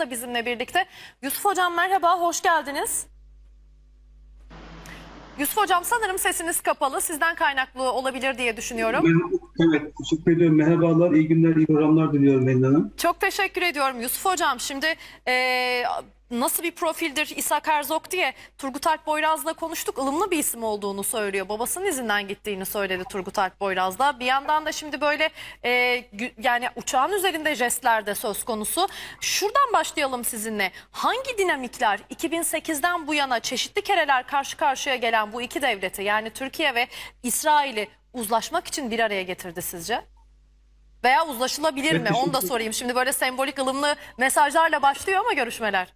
da bizimle birlikte. Yusuf Hocam merhaba, hoş geldiniz. Yusuf Hocam sanırım sesiniz kapalı. Sizden kaynaklı olabilir diye düşünüyorum. Evet, teşekkür ediyorum. Merhabalar, iyi günler, iyi programlar diliyorum Melin Hanım. Çok teşekkür ediyorum Yusuf Hocam. Şimdi eee, nasıl bir profildir İshak Herzog diye Turgut Alp Boyraz'la konuştuk. ılımlı bir isim olduğunu söylüyor. Babasının izinden gittiğini söyledi Turgut Alp Boyraz'da. Bir yandan da şimdi böyle gü- yani uçağın üzerinde jestler de söz konusu. Şuradan başlayalım sizinle. Hangi dinamikler 2008'den bu yana çeşitli kereler karşı karşıya gelen bu iki devleti yani Türkiye ve İsrail'i uzlaşmak için bir araya getirdi sizce? Veya uzlaşılabilir mi? Onu da sorayım. Şimdi böyle sembolik ılımlı mesajlarla başlıyor ama görüşmeler.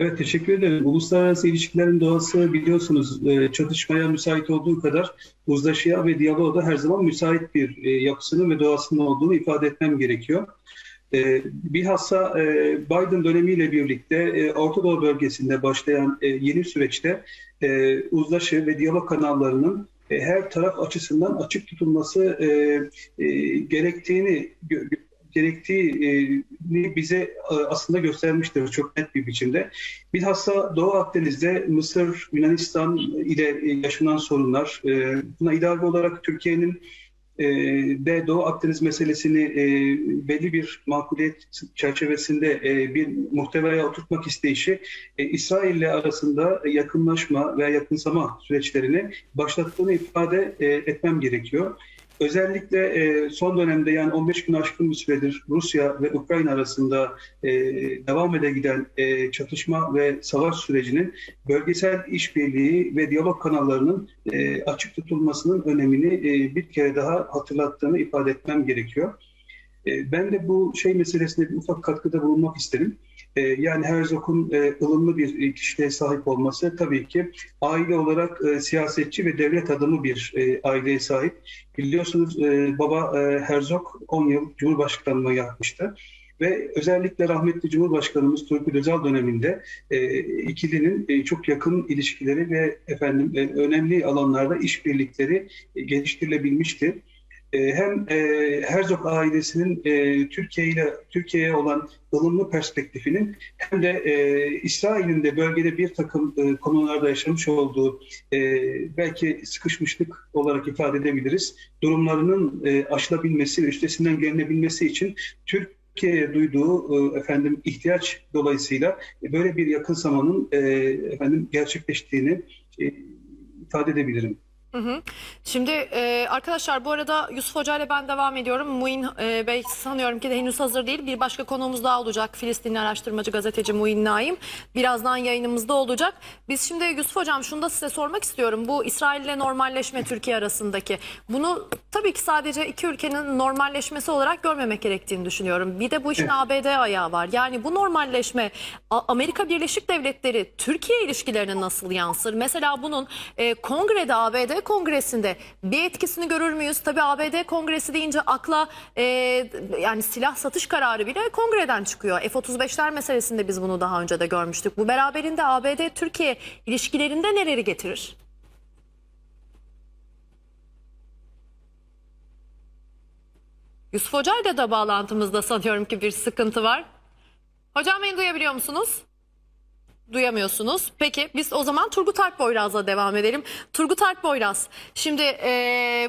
Evet, teşekkür ederim. Uluslararası ilişkilerin doğası biliyorsunuz e, çatışmaya müsait olduğu kadar uzlaşıya ve diyaloğa da her zaman müsait bir e, yapısının ve doğasının olduğunu ifade etmem gerekiyor. E, Bilhassa Biden dönemiyle birlikte Orta Doğu bölgesinde başlayan yeni süreçte uzlaşı ve diyalog kanallarının her taraf açısından açık tutulması gerektiğini gerektiğini bize e, aslında göstermiştir çok net bir biçimde. Bilhassa Doğu Akdeniz'de Mısır, Yunanistan ile yaşanan sorunlar, e, buna ilave olarak Türkiye'nin e, de Doğu Akdeniz meselesini belli bir makuliyet çerçevesinde bir muhtevaya oturtmak isteyişi İsrail ile arasında yakınlaşma veya yakınsama süreçlerini başlattığını ifade etmem gerekiyor. Özellikle e, son dönemde yani 15 gün aşkın bir süredir Rusya ve Ukrayna arasında e, devam ede giden e, çatışma ve savaş sürecinin bölgesel işbirliği ve diyalog kanallarının e, açık tutulmasının önemini e, bir kere daha hatırlattığını ifade etmem gerekiyor. E, ben de bu şey meselesine bir ufak katkıda bulunmak isterim. E, yani Herzog'un e, ılımlı bir kişiliğe sahip olması tabii ki aile olarak e, siyasetçi ve devlet adamı bir e, aileye sahip. Biliyorsunuz e, baba e, Herzog 10 yıl Cumhurbaşkanlığı yapmıştı. Ve özellikle rahmetli Cumhurbaşkanımız Turgut Özal döneminde ikilinin çok yakın ilişkileri ve efendim önemli alanlarda işbirlikleri e, geliştirilebilmişti. E, hem e, Herzog ailesinin e, Türkiye ile Türkiye'ye olan ılımlı perspektifinin hem de e, İsrail'in de bölgede bir takım e, konularda yaşamış olduğu e, belki sıkışmışlık olarak ifade edebiliriz. Durumlarının e, aşılabilmesi ve üstesinden gelinebilmesi için Türkiye'ye duyduğu e, efendim ihtiyaç dolayısıyla böyle bir yakınsamanın e, efendim gerçekleştiğini e, ifade edebilirim. Hı hı. Şimdi e, arkadaşlar bu arada Yusuf Hoca ile ben devam ediyorum. Muin e, Bey sanıyorum ki de henüz hazır değil. Bir başka konuğumuz daha olacak. Filistinli araştırmacı gazeteci Muin Naim. Birazdan yayınımızda olacak. Biz şimdi Yusuf Hocam şunu da size sormak istiyorum. Bu İsrail ile normalleşme Türkiye arasındaki. Bunu tabii ki sadece iki ülkenin normalleşmesi olarak görmemek gerektiğini düşünüyorum. Bir de bu işin Evet. ABD ayağı var. Yani bu normalleşme Amerika Birleşik Devletleri Türkiye ilişkilerine nasıl yansır? Mesela bunun e, kongrede ABD kongresinde bir etkisini görür müyüz? Tabii ABD kongresi deyince akla e, yani silah satış kararı bile kongreden çıkıyor. F-35'ler meselesinde biz bunu daha önce de görmüştük. Bu beraberinde ABD Türkiye ilişkilerinde neleri getirir? Yusuf Hoca ile de bağlantımızda sanıyorum ki bir sıkıntı var. Hocam beni duyabiliyor musunuz? Duyamıyorsunuz. Peki biz o zaman Turgut Alp Boyraz'la devam edelim. Turgut Alp Boyraz, şimdi e,